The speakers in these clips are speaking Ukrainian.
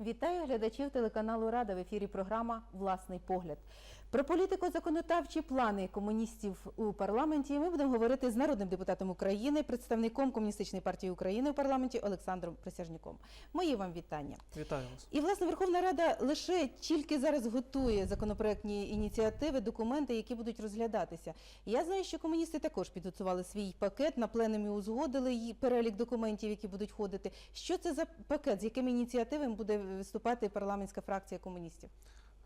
Вітаю глядачів телеканалу Рада в ефірі. Програма Власний погляд. Про політико-законодавчі плани комуністів у парламенті ми будемо говорити з народним депутатом України, представником комуністичної партії України у парламенті Олександром Присяжняком. Мої вам вітання. Вітаю вас. І власне Верховна Рада лише тільки зараз готує законопроектні ініціативи, документи, які будуть розглядатися. Я знаю, що комуністи також підготували свій пакет на пленумі узгодили її перелік документів, які будуть ходити. Що це за пакет? З якими ініціативами буде виступати парламентська фракція комуністів?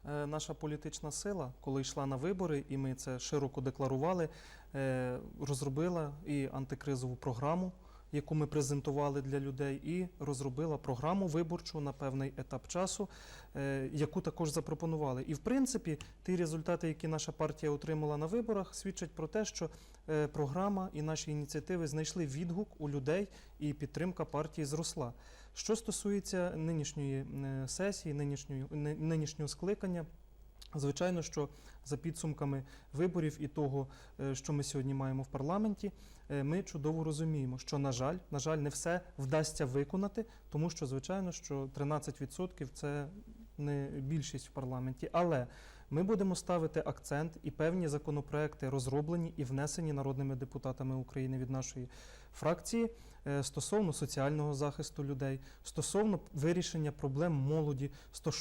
Е, Наша політична сила, коли йшла на вибори, і ми це широко декларували, е, розробила і антикризову програму, яку ми презентували для людей, і розробила програму виборчу на певний етап часу, е, яку також запропонували. І в принципі, ті результати, які наша партія отримала на виборах, свідчать про те, що програма і наші ініціативи знайшли відгук у людей, і підтримка партії зросла. Що стосується нинішньої е, сесії, нинішньої, ни- нинішнього скликання, звичайно, що за підсумками виборів і того, е, що ми сьогодні маємо в парламенті, е, ми чудово розуміємо, що, на жаль, на жаль, не все вдасться виконати, тому що, звичайно, що 13% це не більшість в парламенті. Але ми будемо ставити акцент і певні законопроекти розроблені і внесені народними депутатами України від нашої фракції е, стосовно соціального захисту людей, стосовно вирішення проблем молоді,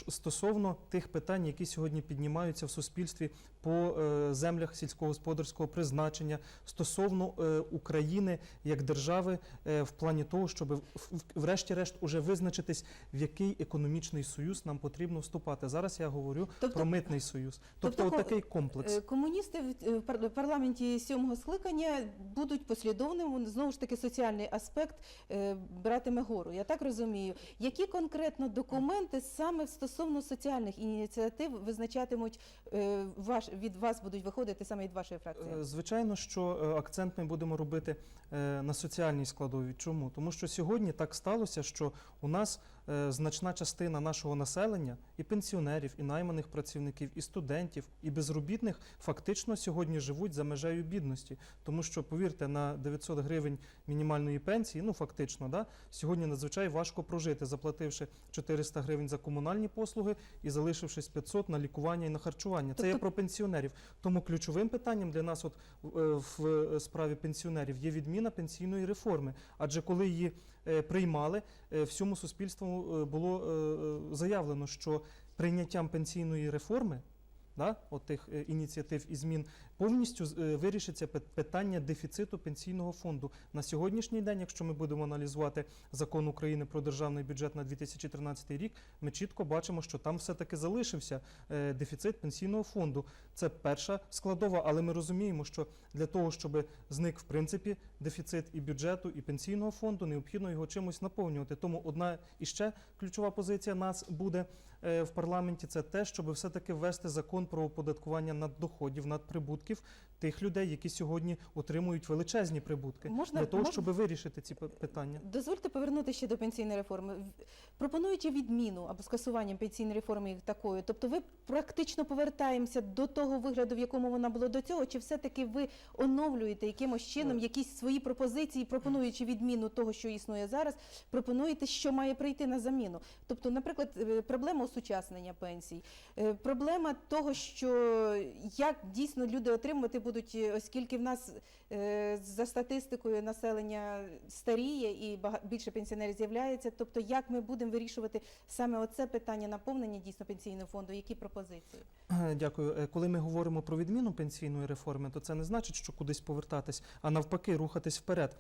стосовно тих питань, які сьогодні піднімаються в суспільстві по е, землях сільськогосподарського призначення, стосовно е, України як держави в плані того, щоб врешті-решт уже визначитись, в який економічний союз нам потрібно вступати. Зараз я говорю Тобто- про митний союз, тобто, Тобто отакий комплекс. Комуністи в парламенті сьомого скликання будуть послідовними. Знову ж таки, соціальний аспект е, братиме гору. Я так розумію. Які конкретно документи саме стосовно соціальних ініціатив визначатимуть е, ваш від вас будуть виходити саме від вашої фракції? Е, Звичайно, що акцент ми будемо робити на соціальній складові. Чому? Тому що сьогодні так сталося, що у нас значна частина нашого населення, і пенсіонерів, і найманих працівників, і студентів, і безробітних фактично сьогодні живуть за межею бідності. Тому що, повірте, на 900 гривень мінімальної пенсії, ну фактично, да, сьогодні надзвичай важко прожити, заплативши 400 гривень за комунальні послуги і залишившись 500 на лікування і на харчування. Це є Тобто- про пенсіонерів. Тому ключовим питанням для нас, от е, в справі пенсіонерів, є відміна пенсійної реформи. Адже коли її е, приймали, е, всьому суспільству е, було е, е, заявлено, що прийняттям пенсійної реформи. Да, от тих ініціатив і змін повністю вирішиться питання дефіциту пенсійного фонду на сьогоднішній день. Якщо ми будемо аналізувати закон України про державний бюджет на 2013 рік, ми чітко бачимо, що там все-таки залишився е, дефіцит пенсійного фонду. Це перша складова, але ми розуміємо, що для того, щоб зник в принципі дефіцит і бюджету, і пенсійного фонду, необхідно його чимось наповнювати. Тому одна і ще ключова позиція нас буде е, в парламенті це те, щоб все-таки ввести закон про оподаткування наддоходів, надприбутків тих людей, які сьогодні отримують величезні прибутки, Можна- для того, можна- щоб вирішити ці питання. Дозвольте повернути ще до пенсійної реформи. Пропонуючи відміну або скасування пенсійної реформи як такої, тобто ви практично повертаємося до того вигляду, в якому вона була до цього, чи все-таки ви оновлюєте якимось чином Е. якісь свої пропозиції, пропонуючи відміну того, що існує зараз, пропонуєте, що має прийти на заміну. Тобто, наприклад, е, проблема осучаснення пенсій, е, проблема того, що як дійсно люди отримувати будуть, е, оскільки в нас е, за статистикою населення старіє і більше пенсіонерів з'являється. Тобто, як ми будемо вирішувати саме оце питання наповнення дійсно пенсійного фонду? Які пропозиції? Е, Дякую. Коли ми говоримо про відміну пенсійної реформи, то це не значить, що кудись повертатись, а навпаки, рухатись вперед.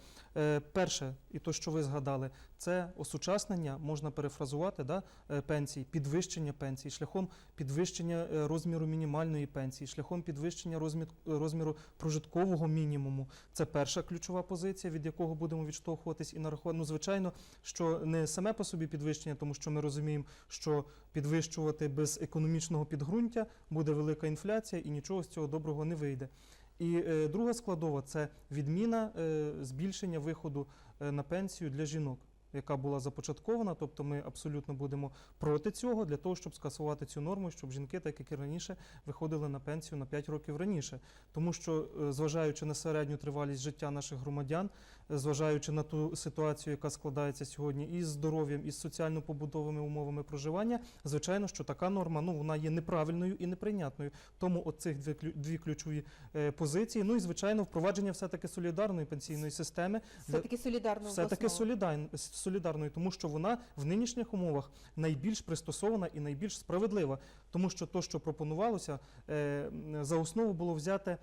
Перше, і то, що ви згадали, це осучаснення, можна перефразувати да, пенсій, підвищення пенсій, шляхом підвищення розміру мінімальної пенсії, шляхом підвищення розмір, розміру прожиткового мінімуму. Це перша ключова позиція, від якого будемо відштовхуватись і нарахувати. Ну, звичайно, що не саме по собі підвищення, тому що ми розуміємо, що підвищувати без економічного підґрунтя буде велика інфляція і нічого з цього доброго не вийде. І е, друга складова це відміна е, збільшення виходу е, на пенсію для жінок. Яка була започаткована. Тобто ми абсолютно будемо проти цього для того, щоб скасувати цю норму, щоб жінки, так як і раніше, виходили на пенсію на 5 років раніше. Тому що, е, зважаючи на середню тривалість життя наших громадян, зважаючи на ту ситуацію, яка складається сьогодні із здоров'ям, із соціально-побутовими умовами проживання, звичайно, що така норма ну вона є неправильною і неприйнятною. Тому от цих дві, ключові е, позиції. Ну і звичайно, впровадження все таки солідарної пенсійної системи Все таки солідарно все таки солідарною, тому що вона в нинішніх умовах найбільш пристосована і найбільш справедлива. Тому що то, що пропонувалося, е, за основу було взяте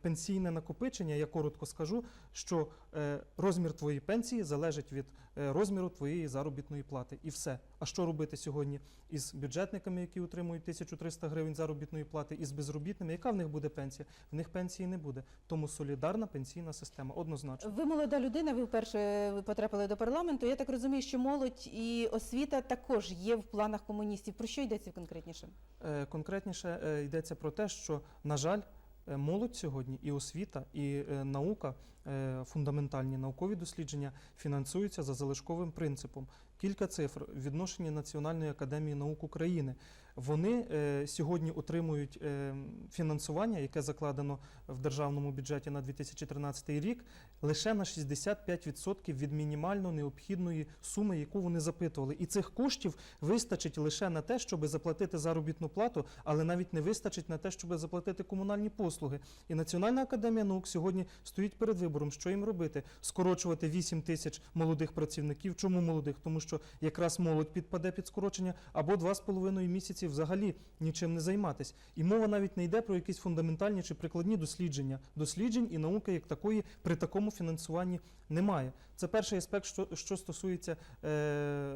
пенсійне накопичення. Я коротко скажу, що е, розмір твоєї пенсії залежить від е, розміру твоєї заробітної плати. І все. А що робити сьогодні із бюджетниками, які отримують 1300 гривень заробітної плати, і з безробітними? Яка в них буде пенсія? В них пенсії не буде. Тому солідарна пенсійна система однозначно. Ви молода людина, ви вперше потрапили до парламенту. Я так розумію, що молодь і освіта також є в планах комуністів. Про що йдеться конкретніше? Е, Конкретніше е, йдеться про те, що, на жаль, е, молодь сьогодні і освіта, і е, наука, е, фундаментальні наукові дослідження фінансуються за залишковим принципом. Кілька цифр відношення Національної академії наук України. Вони е, сьогодні отримують е, фінансування, яке закладено в державному бюджеті на 2013 рік, лише на 65% від мінімально необхідної суми, яку вони запитували. І цих коштів вистачить лише на те, щоб заплатити заробітну плату, але навіть не вистачить на те, щоб заплатити комунальні послуги. І Національна академія наук сьогодні стоїть перед вибором, що їм робити: скорочувати 8 тисяч молодих працівників. Чому молодих? Тому що якраз молодь підпаде під скорочення, або 2,5 місяці взагалі нічим не займатися. І мова навіть не йде про якісь фундаментальні чи прикладні дослідження. Досліджень і науки як такої при такому фінансуванні немає. Це перший аспект, що, що стосується е,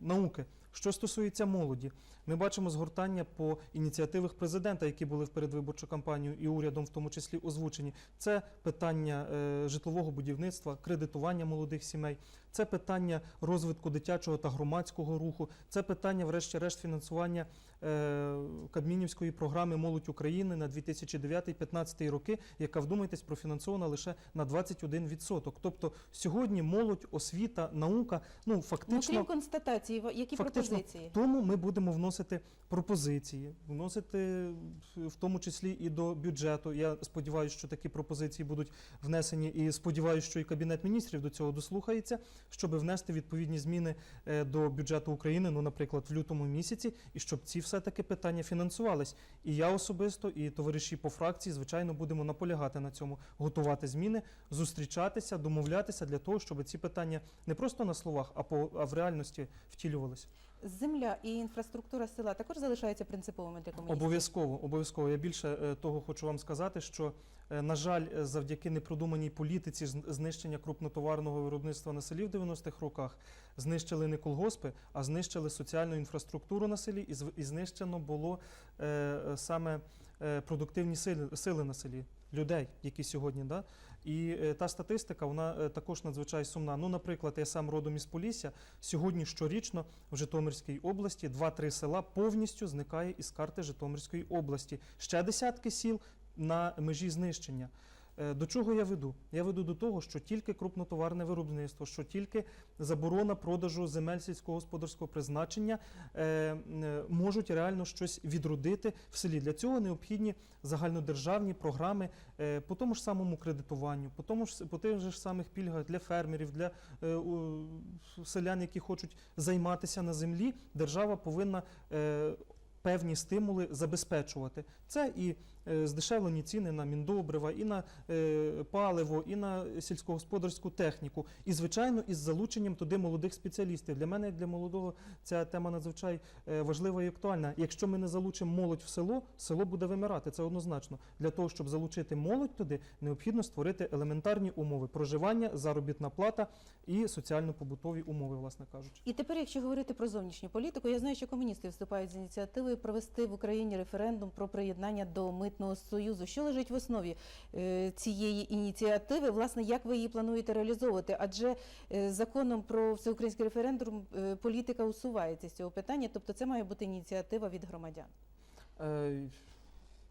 науки. Що стосується молоді, ми бачимо згортання по ініціативах президента, які були в передвиборчу кампанію і урядом, в тому числі озвучені. Це питання е, житлового будівництва, кредитування молодих сімей, це питання розвитку дитячого та громадського руху, це питання, врешті-решт, фінансування Кабмінівської програми Молодь України на 2009-2015 роки, яка вдумайтесь, профінансована лише на 21%. Тобто сьогодні молодь, освіта, наука, ну Ну, фактично. крім констатації, які Фактично, пропозиції? Тому ми будемо вносити пропозиції, вносити в тому числі і до бюджету. Я сподіваюся, що такі пропозиції будуть внесені, і сподіваюся, що і кабінет міністрів до цього дослухається, щоб внести відповідні зміни е, до бюджету України, ну, наприклад, в лютому місяці, і щоб ці все таки питання фінансувались. І я особисто, і товариші по фракції, звичайно, будемо наполягати на цьому, готувати зміни, зустрічатися, домовлятися для того, щоб ці питання не просто на словах, а по а в реальності втілювалися. Земля і інфраструктура села також залишаються принциповими для комуністів? Обов'язково, обов'язково. Я більше е, того хочу вам сказати, що е, на жаль, е, завдяки непродуманій політиці знищення крупнотоварного виробництва на селі в 90-х роках знищили не колгоспи, а знищили соціальну інфраструктуру на селі, і знищено було саме продуктивні сили, сили на селі, людей, які сьогодні да. І е, та статистика вона е, також надзвичайно сумна. Ну, наприклад, я сам родом із Полісся. Сьогодні щорічно в Житомирській області 2-3 села повністю зникає із карти Житомирської області. Ще десятки сіл на межі знищення. Е, До чого я веду? Я веду до того, що тільки крупнотоварне виробництво, що тільки заборона продажу земель сільськогосподарського призначення е, е, можуть реально щось відродити в селі. Для цього необхідні загальнодержавні програми по тому ж самому кредитуванню, по тому ж по тих же ж самих пільгах для фермерів, для селян, які хочуть займатися на землі. Держава повинна певні стимули забезпечувати. Це і е, здешевлені ціни на міндобрива, і на е, паливо, і на сільськогосподарську техніку. І, звичайно, із залученням туди молодих спеціалістів. Для мене, для молодого, ця тема надзвичай е, важлива і актуальна. Якщо ми не залучимо молодь в село, село буде вимирати. Це однозначно. Для того, щоб залучити молодь туди, необхідно створити елементарні умови проживання, заробітна плата і соціально-побутові умови, власне кажучи. І тепер, якщо говорити про зовнішню політику, я знаю, що комуністи виступають з ініціативою провести в Україні референдум про приєднання до митного союзу. Що лежить в основі е, цієї ініціативи? Власне, як ви її плануєте реалізовувати? Адже е, законом про всеукраїнський референдум е, політика усувається з цього питання, тобто це має бути ініціатива від громадян.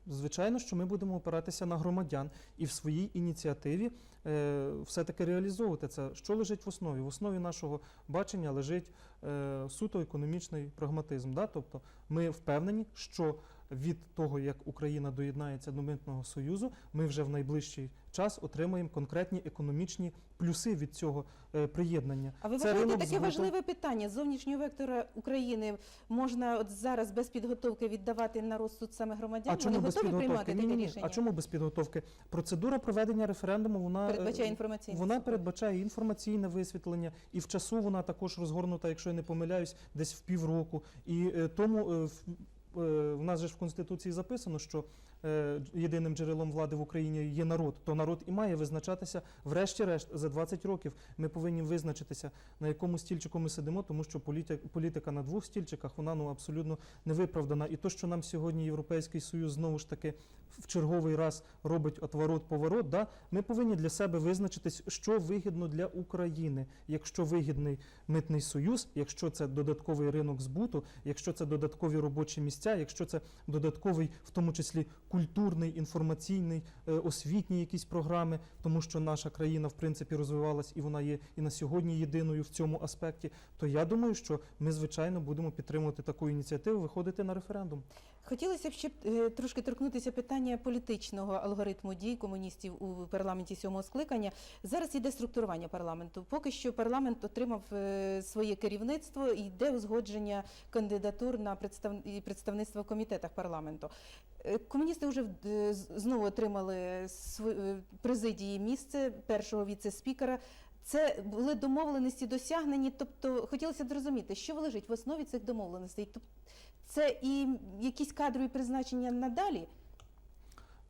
Звичайно, що ми будемо опиратися на громадян і в своїй ініціативі е, все-таки реалізовувати це. Що лежить в основі? В основі нашого бачення лежить е, суто економічний прагматизм. Да? Тобто ми впевнені, що від того, як Україна доєднається до митного союзу, ми вже в найближчий час отримаємо конкретні економічні плюси від цього е, приєднання. А ви вважаєте таке важливе питання зовнішнього вектора України можна от зараз без підготовки віддавати на розсуд саме громадян? А чому Вони без готові підготовки? приймати Ні, таке ні, ні. рішення? А чому без підготовки? Процедура проведення референдуму вона е, Передбачає інформаційне Вона передбачає інформаційне висвітлення, і в часу вона також розгорнута, якщо я не помиляюсь, десь в півроку. І е, тому в, е, нас же в конституції записано, що е, єдиним джерелом влади в Україні є народ. То народ і має визначатися, врешті-решт, за 20 років. Ми повинні визначитися, на якому стільчику ми сидимо, тому що політика, на двох стільчиках вона ну абсолютно невиправдана. І то, що нам сьогодні Європейський Союз знову ж таки в черговий раз робить отворот-поворот, да, ми повинні для себе визначитись, що вигідно для України. Якщо вигідний митний союз, якщо це додатковий ринок збуту, якщо це додаткові робочі місця, якщо це додатковий, в тому числі культурний, інформаційний, е, освітні якісь програми, тому що наша країна в принципі розвивалась і вона є і на сьогодні єдиною в цьому аспекті. То я думаю, що ми звичайно будемо підтримувати таку ініціативу, виходити на референдум. Хотілося б ще трошки торкнутися питання політичного алгоритму дій комуністів у парламенті сьомого скликання. Зараз йде структурування парламенту. Поки що парламент отримав е, своє керівництво і йде узгодження кандидатур на представ... представництво в комітетах парламенту. Е, Комуністи вже е, знову отримали президії місце першого віце-спікера. Це були домовленості досягнені. Тобто хотілося б зрозуміти, що лежить в основі цих домовленостей. Це і якісь кадрові призначення надалі.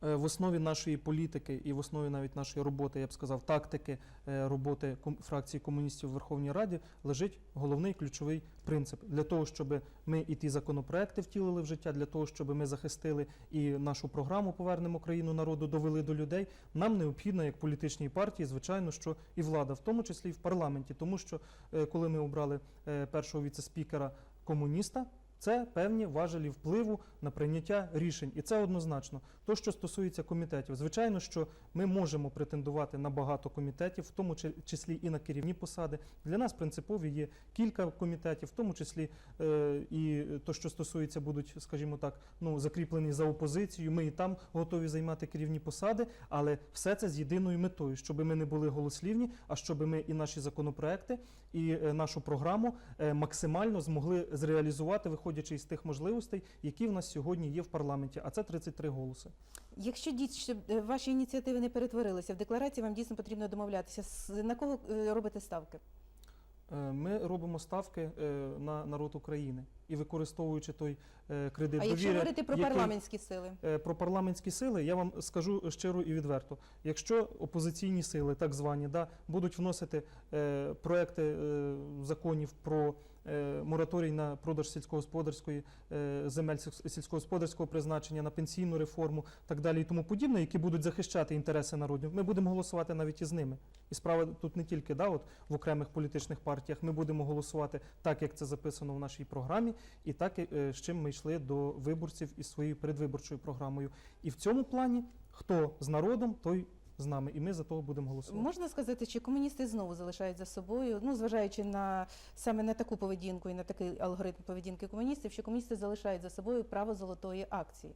Е, В основі нашої політики і в основі навіть нашої роботи, я б сказав, тактики е, роботи фракції комуністів в Верховній Раді лежить головний ключовий принцип для того, щоб ми і ті законопроекти втілили в життя, для того, щоб ми захистили і нашу програму Повернемо країну народу, довели до людей. Нам необхідно, як політичній партії, звичайно, що і влада, в тому числі і в парламенті, тому що е, коли ми обрали першого віце-спікера комуніста. Це певні важелі впливу на прийняття рішень, і це однозначно. То, що стосується комітетів, звичайно, що ми можемо претендувати на багато комітетів, в тому числі і на керівні посади. Для нас принципові є кілька комітетів, в тому числі е, і то, що стосується, будуть, скажімо так, ну закріплені за опозицію. Ми і там готові займати керівні посади, але все це з єдиною метою, щоб ми не були голослівні, а щоб ми і наші законопроекти, і е, нашу програму е, максимально змогли зреалізувати, виходячи із тих можливостей, які в нас сьогодні є в парламенті. А це 33 голоси. Якщо дійсно щоб е, ваші ініціативи не перетворилися в декларації, вам дійсно потрібно домовлятися. На кого е, робите ставки? Е, Ми робимо ставки на народ України і використовуючи той кредит А якщо довіри, говорити про який- парламентські сили? Про парламентські сили я вам скажу щиро і відверто. Якщо опозиційні сили, так звані, да, будуть вносити проекти законів про мораторій на продаж сільськогосподарської е, земель сільськогосподарського призначення, на пенсійну реформу, так далі і тому подібне, які будуть захищати інтереси народів, ми будемо голосувати навіть із ними. І справа тут не тільки да, от в окремих політичних партіях. Ми будемо голосувати так, як це записано в нашій програмі, і так, е, з чим ми йшли до виборців із своєю передвиборчою програмою. І в цьому плані хто з народом, той з нами, і ми за того будемо голосувати. Можна сказати, чи комуністи знову залишають за собою, ну зважаючи на саме на таку поведінку і на такий алгоритм поведінки комуністів, що комуністи залишають за собою право золотої акції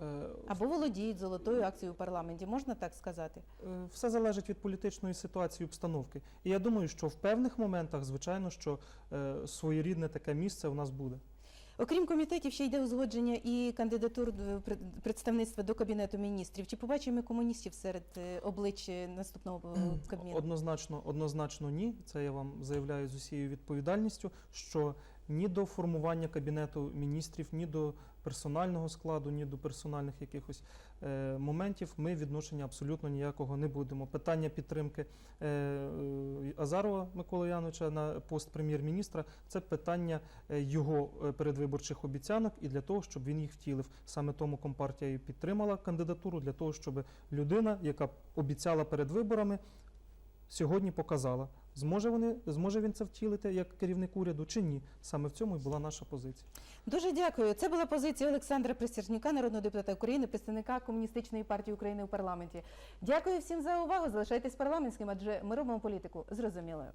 Е, або володіють золотою акцією у парламенті. Можна так сказати? е, Все залежить від політичної ситуації, обстановки. І я думаю, що в певних моментах, звичайно, що е, своєрідне таке місце у нас буде. Окрім комітетів, ще йде узгодження і кандидатур пред- представництва до кабінету міністрів. Чи побачимо ми комуністів серед е, облич е, наступного е, кабінету? Однозначно, однозначно ні. Це я вам заявляю з усією відповідальністю, що ні до формування кабінету міністрів, ні до персонального складу, ні до персональних якихось е, моментів ми відношення абсолютно ніякого не будемо. Питання підтримки е, е, Азарова Миколи Яновича на пост прем'єр-міністра це питання е, його е, передвиборчих обіцянок і для того, щоб він їх втілив. Саме тому компартія і підтримала кандидатуру для того, щоб людина, яка обіцяла перед виборами сьогодні показала, зможе, вони, зможе він це втілити як керівник уряду чи ні. Саме в цьому і була наша позиція. Дуже дякую. Це була позиція Олександра Присірнюка, народного депутата України, представника комуністичної партії України у парламенті. Дякую всім за увагу. Залишайтесь парламентським, адже ми робимо політику зрозумілою.